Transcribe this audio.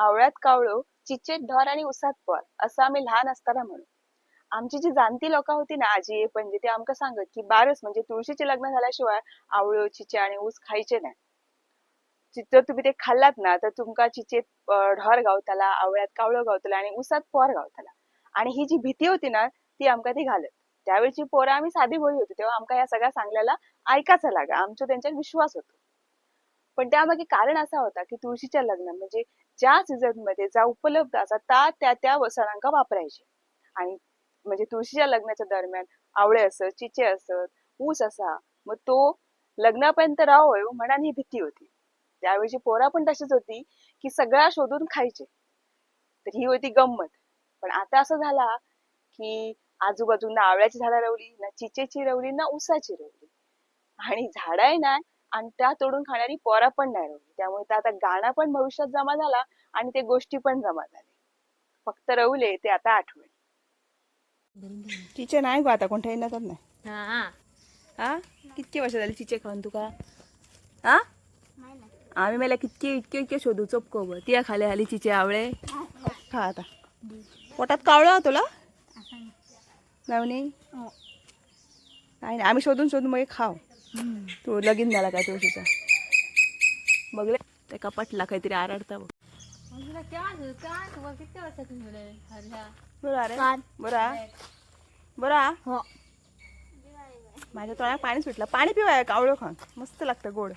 आवळ्यात कावळो चिचेत ढोर आणि उसात पर असं आम्ही लहान असताना म्हणू. आमची जी जाणती लोक होती ना आजी पणजी ते आमका सांगत की बारस म्हणजे तुळशीचे लग्न झाल्याशिवाय आवळो चिचे आणि ऊस खायचे नाही. जर तुम्ही ते खाल्लात ना तर तुमका चिचेत ढोर गावताला आवळ्यात कावळो गावतला आणि उसात पोर गावतला. आणि ही जी भीती होती ना ती आमका ती घालत. त्यावेळची पोरं आम्ही साधी भोळी होती तेव्हा आमका या सगळ्या सांगल्याला ऐकायचं लागा. आमचा त्यांच्यावर विश्वास होतो. पण त्यामागे कारण असा होता की तुळशीच्या लग्न म्हणजे ज्या सीझनमध्ये जा उपलब्ध असा त्या त्या त्या सणांका वापरायचे. आणि म्हणजे तुळशीच्या लग्नाच्या दरम्यान आवळे असत चिचे असत ऊस असा मग तो लग्नापर्यंत राहावं म्हणून ही भीती होती. त्यावेळची पोरा पण तशीच होती की सगळ्या शोधून खायचे. तर ही होती गंमत. पण आता असं झाला की आजूबाजूला आवळ्याची झाडं रवली ना चिचेची रवली ना उसाची रवली. आणि झाड आहे ना आणि त्या तोडून खाणारी पोरा पण नाही रवली त्यामुळे तर आता गाणं पण भविष्यात जमा झाला आणि ते गोष्टी पण जमा झाले फक्त रवले ते आता आठवण चिचे नाही गो आता कोणत्याही नकत नाही. हा हा. कितके वर्ष झाली चिचे खाऊन तुका? हा? आम्ही मला कितके इतके इतके शोधू चोपको ब तिया खाले हाली चिचे आवळे. खा आता. पोटात कावळा तुला? नवनी? नाही नाही. आम्ही शोधून शोधून मग खाव तू लगीन झाला काय तुळशीचा? बघले. ते कपटला काहीतरी आरडता बघ. बरं. बरा. बरा. हो. माझ्या तोंडात पाणी सुटलं. पाणी पिवाय कावळं खाऊन. मस्त लागतं गोड.